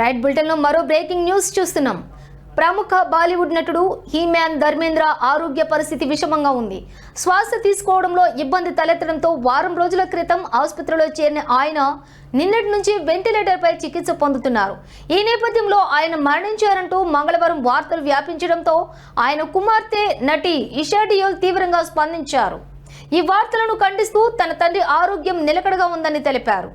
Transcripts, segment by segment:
Right బులెటిన్లో మరో breaking news చూస్తున్నాం. ప్రముఖ బాలీవుడ్ నటుడు హీమ్యాన్ ధర్మేంద్ర ఆరోగ్య పరిస్థితి విషమంగా ఉంది. శ్వాస తీసుకోవడంలో ఇబ్బంది తలెత్తడంతో వారం రోజుల క్రితం ఆసుపత్రిలో చేరిన ఆయన నిన్నటి నుంచి వెంటిలేటర్పై చికిత్స పొందుతున్నారు. ఈ నేపథ్యంలో ఆయన మరణించారంటూ మంగళవారం వార్తలు వ్యాపించడంతో ఆయన కుమార్తె నటి ఇషా డియోల్ తీవ్రంగా స్పందించారు. ఈ వార్తలను ఖండిస్తూ తన తండ్రి ఆరోగ్యం నిలకడగా ఉందని తెలిపారు.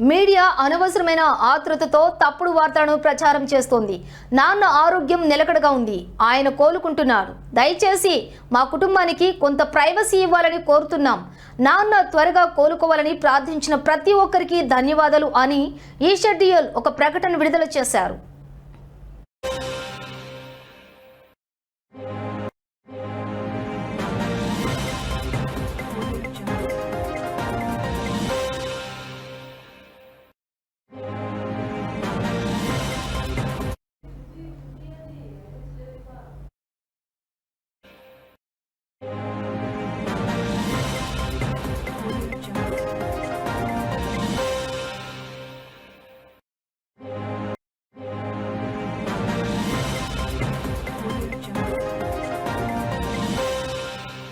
మీడియా అనవసరమైన ఆతృతతో తప్పుడు వార్తలను ప్రచారం చేస్తోంది. నాన్న ఆరోగ్యం నిలకడగా ఉంది. ఆయన కోలుకుంటున్నారు దయచేసి మా కుటుంబానికి కొంత ప్రైవసీ ఇవ్వాలని కోరుతున్నాం. నాన్న త్వరగా కోలుకోవాలని ప్రార్థించిన ప్రతి ఒక్కరికి ధన్యవాదాలు అని ఈ షెడ్యూల్ ఒక ప్రకటన విడుదల చేశారు.